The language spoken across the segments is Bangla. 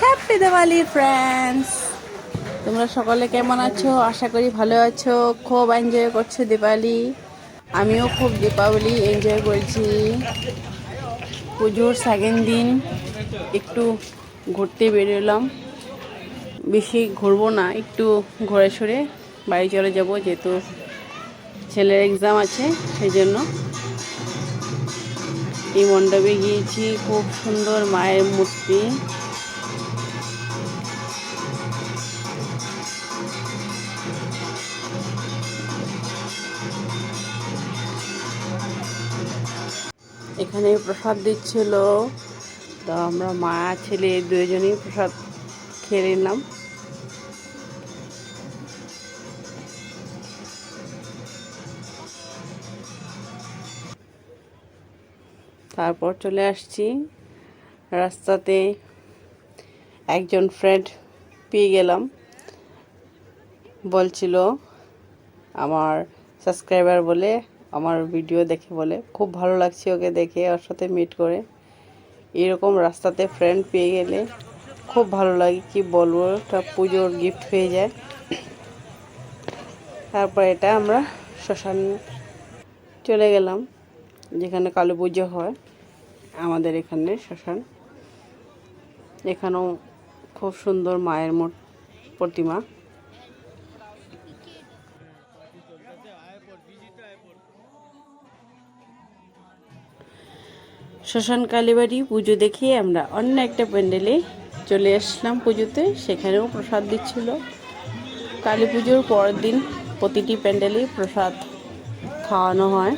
হ্যাপি দিওয়ালি ফ্রেন্ডস তোমরা সকলে কেমন আছো? আশা করি ভালো আছো। খুব এনজয় করছ দীপাবলি আমিও খুব দীপাবলি এনজয় করছি। পুজোর সেকেন্ড দিন একটু ঘুরতে বেরোলাম। বেশি ঘুরবো না, একটু ঘুরে সরে বাড়ি চলে যাব, যেহেতু ছেলের এক্সাম আছে সেই জন্য এই মণ্ডপে গিয়েছি, খুব সুন্দর মায়ের মূর্তি। এখানে প্রসাদ দিচ্ছিল। তো আমরা মা, ছেলে দুজনেই প্রসাদ খেয়ে নিলাম। তারপর চলে আসছি। রাস্তাতে একজন ফ্রেন্ড পেয়ে গেলাম। বলছিল, আমার সাবস্ক্রাইবার বলে আমার ভিডিও দেখে বলে। খুব ভালো লাগছে ওকে দেখে, ওর সাথে মিট করে। এরকম রাস্তাতে ফ্রেন্ড পেয়ে গেলে খুব ভালো লাগে কি বলব, একটা পুজোর গিফট হয়ে যায়। তারপর এটা আমরা শ্মশান চলে গেলাম, যেখানে কালী পুজো হয়, আমাদের এখানে শ্মশান। এখানেও খুব সুন্দর মায়ের মোট প্রতিমা। শ্মশান কালীবাড়ি পুজো দেখে আমরা অন্য একটা প্যান্ডেলে চলে আসলাম পুজোতে। সেখানেও প্রসাদ দিচ্ছিল। কালী পুজোর পরের দিন প্রতিটি প্যান্ডেলে প্রসাদ খাওয়ানো হয়।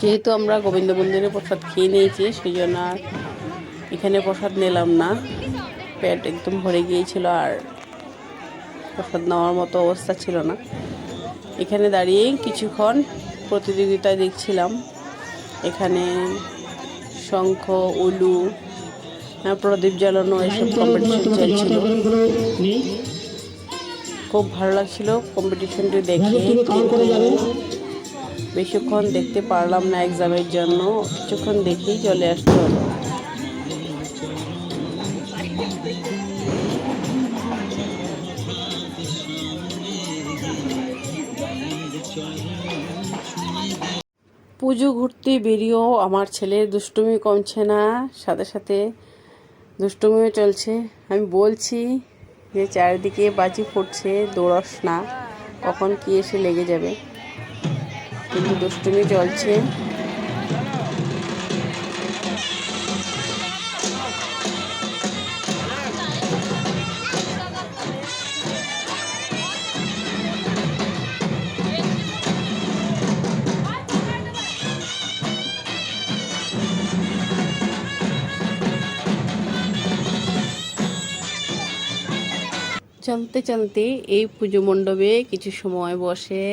যেহেতু আমরা গোবিন্দ মন্দিরে প্রসাদ খেয়ে নিয়েছি, সেই জন্য আর এখানে প্রসাদ নিলাম না। পেট একদম ভরে গিয়েছিল আর প্রসাদ নেওয়ার মতো অবস্থা ছিল না। এখানে দাঁড়িয়ে কিছুক্ষণ প্রতিযোগিতা দেখছিলাম। এখানে শঙ্খ উলু হ্যাঁ, প্রদীপ জ্বালানো এইসব কম্পিটিশন চলছিল। খুব ভালো লাগছিল কম্পিটিশনটি দেখে। বেশিক্ষণ দেখতে পারলাম না এক্সামের জন্য। কিছুক্ষণ দেখেই চলে আসতে হলো। পুজো ঘুরতে বেরিয়েও আমার ছেলে দুষ্টুমি কমছে না, সাথে সাথে দুষ্টুমিও চলছে। আমি বলছি যে চারিদিকে বাজি ফুটছে দৌড়স না, কখন কি এসে লেগে যাবে। কিন্তু দুষ্টুমি চলছে। চলতে চলতে এই পুজো মণ্ডপে কিছু সময় বসে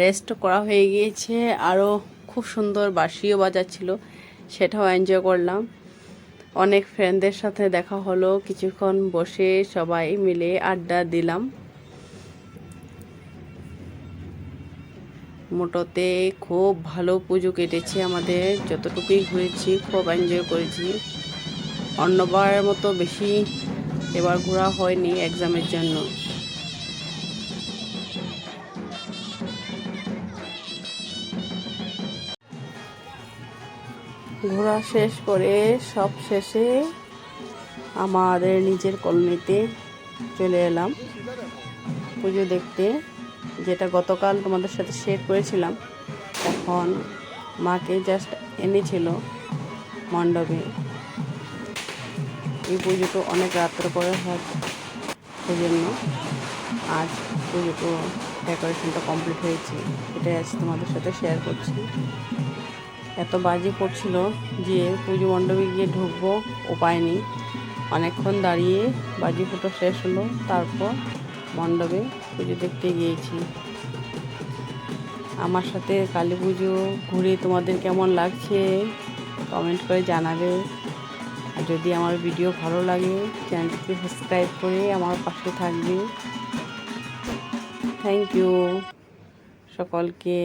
রেস্ট করা হয়ে গিয়েছে। আরও খুব সুন্দর বাঁশিও বাজাচ্ছিল, সেটাও এনজয় করলাম। অনেক ফ্রেন্ডদের সাথে দেখা হলো, কিছুক্ষণ বসে সবাই মিলে আড্ডা দিলাম। মোটোতে খুব ভালো পুজো কেটেছে আমাদের, যতটুকুই ঘুরেছি, খুব এনজয় করেছি। অন্যবারের মতো বেশি এবার ঘোরা হয়নি এক্সামের জন্য। ঘোরা শেষ করে সব শেষে আমাদের নিজের কলোনিতে চলে এলাম। পুজো দেখতে, যেটা গতকাল তোমাদের সাথে শেয়ার করেছিলাম। এখন মাকে জাস্ট এনেছিল মণ্ডপে। এই পুজোটা অনেক রাত্রে করে হয় সেই জন্য আজ পুজোটো ডেকোরেশনটা কমপ্লিট হয়েছে, এটাই আজ তোমাদের সাথে শেয়ার করছি। এত বাজি পড়ছিল যে পুজো মণ্ডপে গিয়ে ঢুকবো, উপায় নেই। অনেকক্ষণ দাঁড়িয়ে বাজি ফুটো শেষ হলো, তারপর মণ্ডপে পুজো দেখতে গিয়েছি। আমার সাথে কালী পুজো ঘুরে তোমাদের কেমন লাগছে? কমেন্ট করে জানাবে। যদি আমার ভিডিও ভালো লাগে চ্যানেলটিকে সাবস্ক্রাইব করে আমার পাশে থাকবে। থ্যাংক ইউ সকলকে